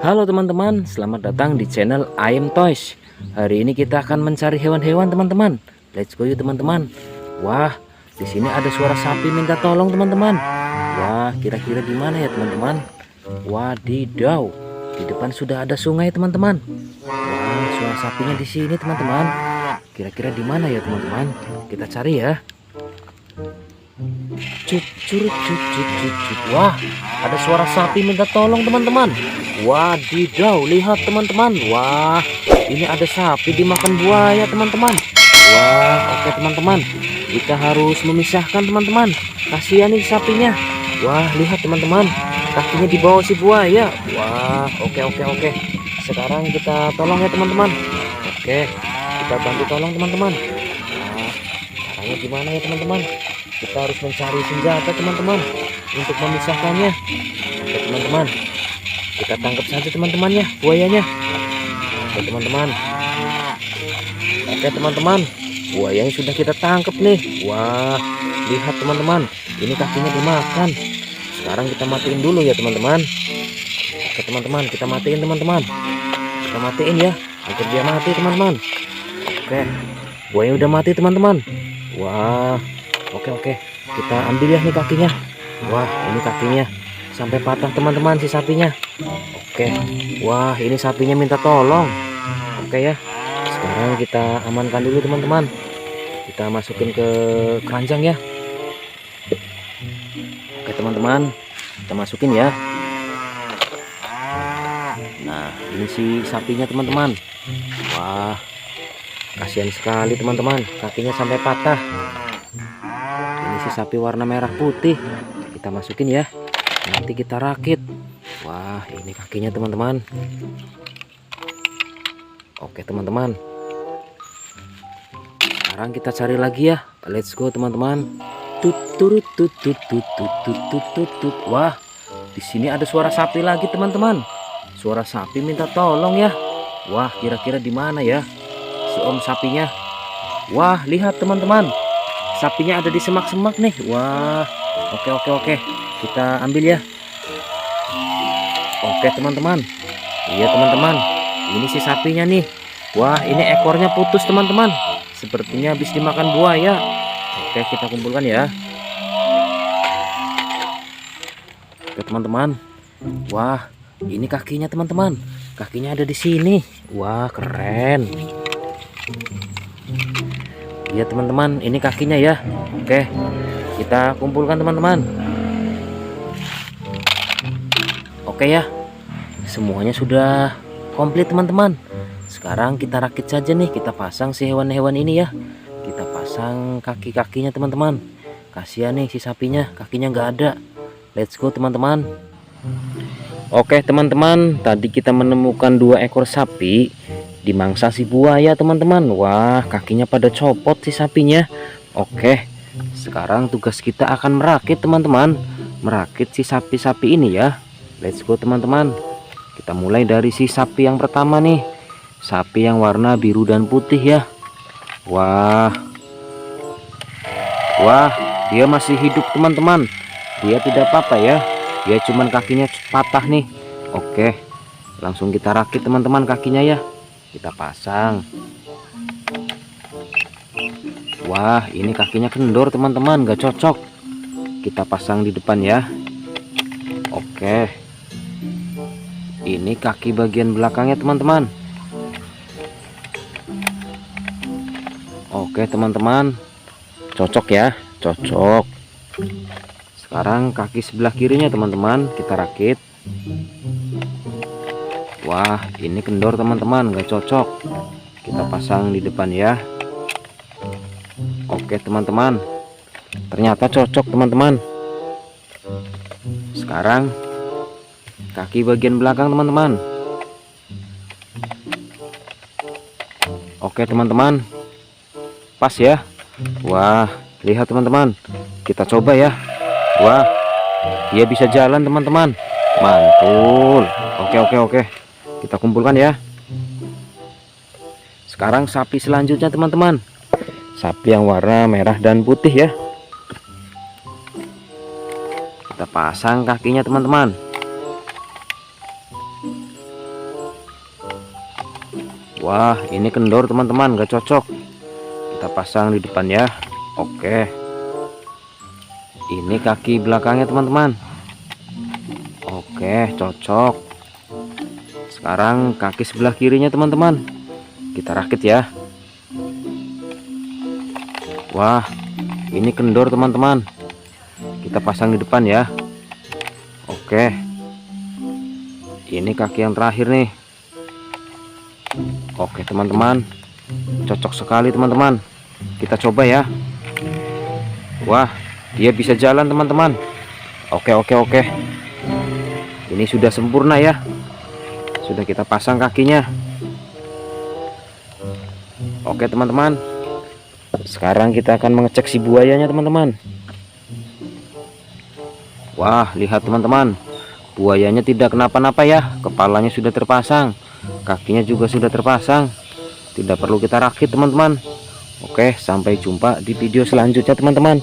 Halo teman-teman, selamat datang di channel I Am Toys. Hari ini kita akan mencari hewan-hewan teman-teman. Let's go yuk teman-teman. Wah, di sini ada suara sapi minta tolong teman-teman. Wah, kira-kira di mana ya teman-teman? Wadidaw, di depan sudah ada sungai teman-teman. Wah, suara sapinya di sini teman-teman. Kira-kira di mana ya teman-teman? Kita cari ya. Cut, curut, cut, cut. Wah, ada suara sapi minta tolong teman-teman. Wadidaw, lihat teman-teman. Wah, ini ada sapi dimakan buaya teman-teman. Wah, oke teman-teman. Kita harus memisahkan teman-teman. Kasihan nih sapinya. Wah, lihat teman-teman. Kakinya di bawah si buaya. Wah, oke oke oke. Sekarang kita tolong ya teman-teman. Oke, kita bantu tolong teman-teman. Nah, caranya gimana ya teman-teman? Kita harus mencari senjata teman-teman untuk memisahkannya. Oke teman-teman, kita tangkap saja teman-temannya buayanya. Oke teman-teman. Oke teman-teman, buayanya sudah kita tangkap nih. Wah, lihat teman-teman, ini kakinya dimakan. Sekarang kita matiin dulu ya teman-teman. Oke teman-teman, kita matiin teman-teman. Kita matiin ya, agar dia mati teman-teman. Oke, buaya udah mati teman-teman. Wah, oke oke, kita ambil ya nih kakinya. Wah, ini kakinya sampai patah teman-teman si sapinya. Oke, wah ini sapinya minta tolong. Oke ya, sekarang kita amankan dulu teman-teman. Kita masukin ke keranjang ya. Oke teman-teman, kita masukin ya. Nah, ini si sapinya teman-teman. Wah, kasihan sekali teman-teman, kakinya sampai patah si sapi warna merah putih. Kita masukin ya. Nanti kita rakit. Wah ini kakinya teman-teman. Oke teman-teman. Sekarang kita cari lagi ya. Let's go teman-teman. Wah di sini ada suara sapi lagi teman-teman. Suara sapi minta tolong ya. Wah kira-kira di mana ya si om sapinya? Wah lihat teman-teman. Sapinya ada di semak-semak nih. Wah, oke oke oke. Kita ambil ya. Oke teman-teman. Iya teman-teman. Ini si sapinya nih. Wah, ini ekornya putus teman-teman. Sepertinya habis dimakan buaya. Oke, kita kumpulkan ya. Oke teman-teman. Wah, ini kakinya teman-teman. Kakinya ada di sini. Wah, keren. Iya teman-teman, ini kakinya ya. Oke, kita kumpulkan teman-teman. Oke ya, semuanya sudah komplit teman-teman. Sekarang kita rakit saja nih, kita pasang si hewan-hewan ini ya. Kita pasang kaki-kakinya teman-teman. Kasihan nih si sapinya, kakinya nggak ada. Let's go teman-teman. Oke teman-teman, tadi kita menemukan dua ekor sapi dimangsa si buaya teman-teman. Wah, kakinya pada copot si sapinya. Oke, sekarang tugas kita akan merakit teman-teman. Merakit si sapi-sapi ini ya. Let's go teman-teman. Kita mulai dari si sapi yang pertama nih. Sapi yang warna biru dan putih ya. Wah. Wah, dia masih hidup teman-teman. Dia tidak apa-apa ya. Dia cuman kakinya patah nih. Oke. Langsung kita rakit teman-teman kakinya ya. Kita pasang. Wah, ini kakinya kendor teman-teman, gak cocok. Kita pasang di depan ya. Oke. Ini kaki bagian belakangnya teman-teman. Oke teman-teman. Cocok ya, cocok. Sekarang kaki sebelah kirinya teman-teman kita rakit. Wah, ini kendor teman-teman, gak cocok. Kita pasang di depan ya. Oke teman-teman. Ternyata cocok teman-teman. Sekarang kaki bagian belakang teman-teman. Oke teman-teman. Pas ya. Wah, lihat teman-teman. Kita coba ya. Wah, dia bisa jalan teman-teman. Mantul. Oke oke oke kita kumpulkan ya. Sekarang sapi selanjutnya teman-teman. Sapi yang warna merah dan putih ya. Kita pasang kakinya teman-teman. Wah ini kendor teman-teman. Gak cocok. Kita pasang di depan ya. Oke. Ini kaki belakangnya teman-teman. Oke cocok. Sekarang kaki sebelah kirinya teman-teman. Kita rakit ya. Wah, ini kendor teman-teman. Kita pasang di depan ya. Oke. Ini kaki yang terakhir nih. Oke teman-teman Cocok sekali teman-teman Kita coba ya Wah dia bisa jalan teman-teman Oke oke oke Ini sudah sempurna ya Sudah kita pasang kakinya. Oke teman-teman. Sekarang kita akan mengecek si buayanya teman-teman. Wah lihat teman-teman. Buayanya tidak kenapa-napa ya. Kepalanya sudah terpasang. Kakinya juga sudah terpasang. Tidak perlu kita rakit teman-teman. Oke sampai jumpa di video selanjutnya teman-teman